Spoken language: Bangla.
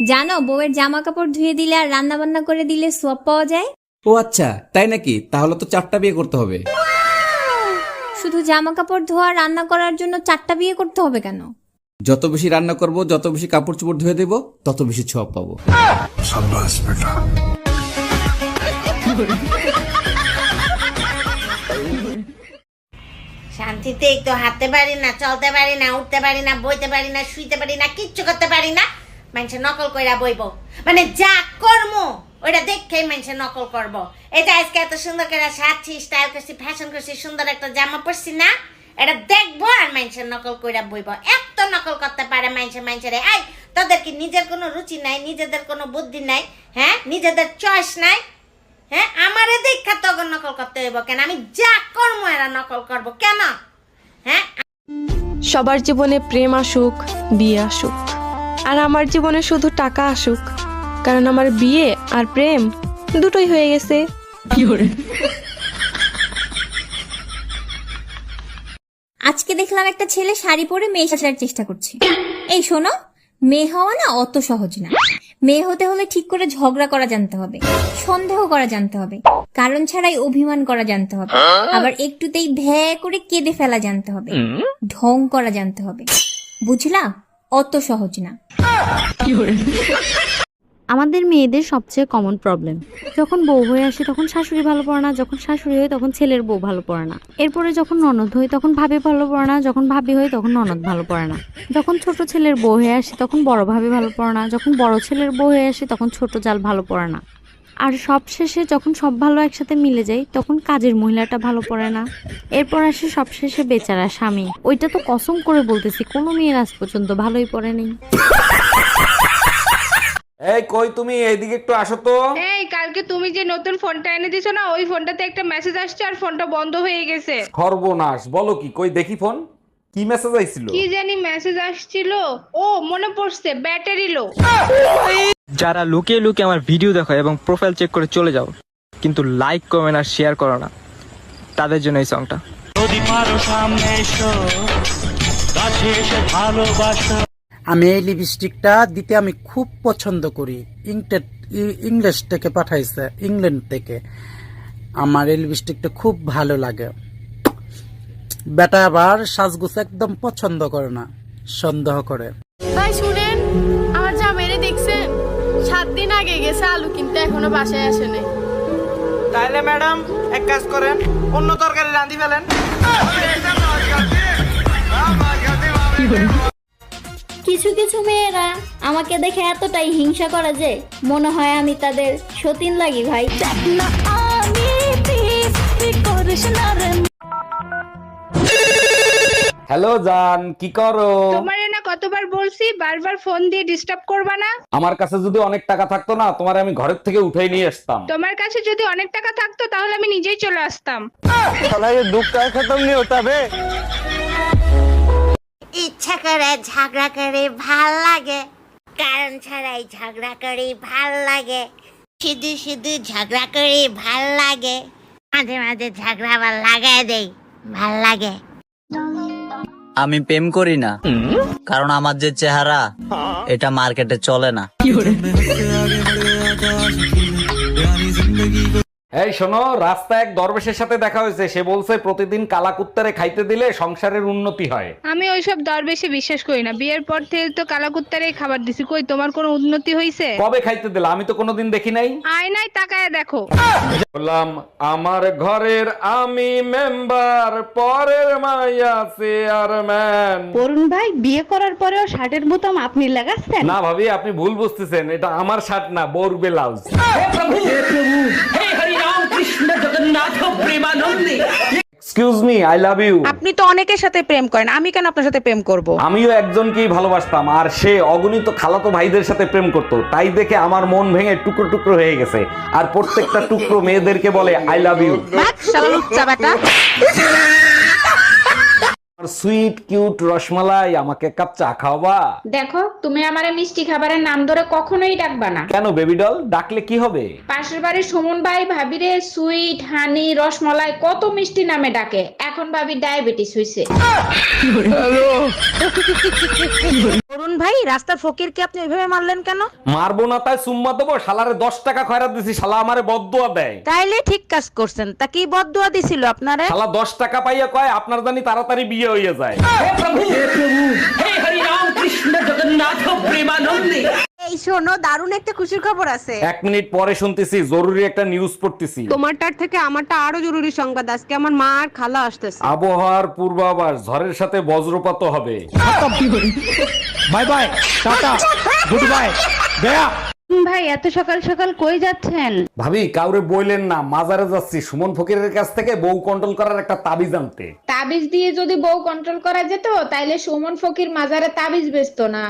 জানো বউয়ের জামা কাপড় ধুয়ে দিলে আর রান্না বান্না করে দিলে সোয়াব পাওয়া যায়? ও আচ্ছা তাই নাকি? তাহলে তো চারটা বিয়ে করতে হবে। শুধু জামা কাপড় ধোয়া রান্না করার জন্য চারটা বিয়ে করতে হবে কেন? যত বেশি রান্না করব যত বেশি কাপড় চোপড় ধুয়ে দেবো তত বেশি ছোঁয়া পাবো। শান্তিতে একটু হাঁটতে পারি না চলতে পারি না উঠতে পারি না বইতে পারি না শুইতে পারি না কিচ্ছু করতে পারি না। মানুষের নকল কইরা বইব। মানে যা কর্ম, ওইটা দেখেই মানুষের নকল করব। এটা আজকে এত সুন্দর করে সাজছি স্টাইল করছি ফ্যাশন করছি, সুন্দর একটা জামা পরছি না, এটা দেখব আর মানুষের নকল কইরা বইব। এত নকল করতে পারে মানুষের মানুষের এই তোদের কি নিজের কোনো রুচি নাই, নিজেদের কোনো বুদ্ধি নাই হ্যাঁ? নিজেদের চয়েস নাই হ্যাঁ? আমারে দেখা তখন নকল করতে হইব কেন? আমি যা কর্ম, এরা নকল করব। কেন? হ্যাঁ? সবার জীবনে প্রেম আসুক, বিয়ে আসুক। আর আমার জীবনে শুধু টাকা আসুক কারণ আমার বিয়ে আর প্রেম দুটোই হয়ে গেছে। আজকে দেখলাম একটা ছেলে শাড়ি পরে মেয়ে সাজার চেষ্টা করছে। এই শোনো মেয়ে হওয়া না অত সহজ না। মেয়ে হতে হলে ঠিক করে ঝগড়া করা জানতে হবে সন্দেহ করা জানতে হবে কারণ ছাড়াই অভিমান করা জানতে হবে। আবার একটুতেই ভ্যা করে কেঁদে ফেলা জানতে হবে ঢং করা জানতে হবে। বুঝলা? অত সহজ না। আমাদের মেয়েদের সবচেয়ে কমন প্রবলেম যখন বউ হয়ে আসে তখন শাশুড়ি ভালো পড়ে না, যখন শাশুড়ি হয় তখন ছেলের বউ ভালো পড়ে না। এরপরে যখন ননদ হয় তখন ভাবি ভালো পড়ে না, যখন ভাবি হয় তখন ননদ ভালো পড়ে না। যখন ছোট ছেলের বউ হয়ে আসে তখন বড় ভাবি ভালো পড়ে না, যখন বড় ছেলের বউ হয়ে আসে তখন ছোট জাল ভালো পড়ে না। আর সব শেষে যখন সব ভালো একসাথে মিলে যায় তখন কাজের মহিলাটা ভালো পড়ে না। এরপর আসে সব শেষে বেচারা স্বামী। ওইটা তো কসম করে বলতেছি কোনো মেয়ের আজ পর্যন্ত ভালোই পড়েনি এই কই তুমি? এইদিকে একটু আসো তো। এই কালকে তুমি যে নতুন ফোনটা এনে দিছো না ওই ফোনটাতে একটা মেসেজ আসছে আর ফোনটা বন্ধ হয়ে গেছে। সর্বনাশ বলো কি? কই দেখি ফোন। কি মেসেজ আইছিল? কি জানি মেসেজ আসছিল। ও মনে পড়ছে ব্যাটারি লো। যারা লুকিয়ে লুকিয়ে আমার ভিডিও দেখো এবং প্রোফাইল চেক করে চলে যাও কিন্তু লাইক কমেন্ট আর শেয়ার করো না। তাদের জন্য এই সংটা আমি এই লিপস্টিকটা দিতে আমি খুব পছন্দ করি। ইংটেড ইংলিশ থেকে পাঠাইছে ইংল্যান্ড থেকে। আমার এই লিপস্টিকটা খুব ভালো লাগে। বেটা আবার সাজগুজ একদম পছন্দ করে না সন্দেহ করে। ভাই শুনেন সাত দিন আগে গেছে আলু কিনতে এখনও বাসায় আসে নাই। তাইলে ম্যাডাম এক কাজ করেন অন্য তরকারি রাঁধি ফেলেন। কিছু কিছু মেয়েরা আমাকে দেখে এতটাই হিংসা করে যে মনে হয় আমি তাদের সতীন লাগি ভাই। হ্যালো জান কি করো? তোমারে কতবার বলছি বারবার ফোন দিয়ে ডিস্টার্ব করবা না? আমার কাছে যদি অনেক টাকা থাকতো না তোমার আমি ঘরের থেকে উঠাই নিয়ে আসতাম। তোমার কাছে যদি অনেক টাকা থাকতো তাহলে আমি নিজেই চলে আসতাম। ইচ্ছা করে ঝগড়া করে ভালো লাগে কারণ ছাড়াই ঝগড়া করে ভালো লাগে। শুধু শুধু ঝগড়া করে ভালো লাগে মাঝে মাঝে ঝগড়া আবার লাগাই দেই ভালো লাগে। আমি প্রেম করি না। কারণ আমার যে চেহারা এটা মার্কেটে চলে না। এই শোনো রাস্তায় এক দরবেশের সাথে দেখা হয়েছে। সে বলছে প্রতিদিন কালা কুত্তারে খাইতে দিলে সংসারের উন্নতি হয়। আমি ওইসব দরবেশে বিশ্বাস করি না। বিয়ের পর থেকে তো কালাকুত্তারেই খাবার দিছি। কই তোমার কোনো উন্নতি হইছে? কবে খাইতে দিলে? আমি তো কোনোদিন দেখি নাই। আয়নায় তাকায় দেখো। বললাম আমার ঘরের আমি মেম্বার পরের মাইয়া চেয়ারম্যান। অরুণ ভাই বিয়ে করার পরেও শার্টের বোতাম আপনি লাগাচ্ছেন? না ভাবি আপনি ভুল বুঝতেছেন। এটা আমার শার্ট না bore blouse. Excuse me I love you আপনি তো অনেকের সাথে প্রেম করেন আমি কেন আপনার সাথে প্রেম করব? আমিও একজনকেই ভালোবাসতাম আর সে অগণিত খালাতো ভাইদের সাথে প্রেম করত তাই দেখে আমার মন ভেঙে টুকরো টুকরো হয়ে গেছে। আর প্রত্যেকটা টুকরো মেয়েদেরকে বলে I love you sweet cute rasmalai আমাকে এক কাপ চা খাওয়াবা? দেখো তুমি আমারে মিষ্টি খাবারের নাম ধরে কখনোই ডাকবা না। কেন বেবি ডল ডাকলে কি হবে? পাশের বাড়ির সুমন ভাই ভাবিরে সুইট হানি রসমালাই কত মিষ্টি নামে ডাকে। এখন ভাবি ডায়াবেটিস হইছে। অরুণ ভাই রাস্তার ফকিরকে আপনি ওইভাবে মারলেন কেন? মারবো না তাই সুম্মা দেবো শালারে দশ টাকা খয়রাত দিছি শালা আমারে বদুয়া দেয়। তাইলে ঠিক কাজ করছেন। তা কি বদুয়া দিছিল আপনারে? শালা দশ টাকা পাইয়া কয় আপনার জানি তাড়াতাড়ি বিয়ে হইয়া যায়। হে প্রভু হে হরি নাম কৃষ্ণ জগন্নাথ এই শোনো দারুণ একটা খুশির খবর আছে। এক মিনিট পরে শুনতেছি জরুরি একটা নিউজ পড়তেছি। তোমারটার থেকে আমারটা আরও জরুরি সংবাদ আজকে আমার মা আর খালা আসতেছে। আবহাওয়ার পূর্বাভাস ঝড়ের সাথে বজ্রপাত হবে। Bye bye tata good bye গয়া ভাই এত সকাল সকাল কই যাচ্ছেন? ভাবি কাউরে বইলেন না মাজারে যাচ্ছি। সুমন ফকিরের কাছ থেকে বউ কন্ট্রোল করার একটা তাবিজ আনতে। তাবিজ দিয়ে যদি বউ কন্ট্রোল করা যেত তাইলে সুমন ফকির মাজারে তাবিজ বেচতো না।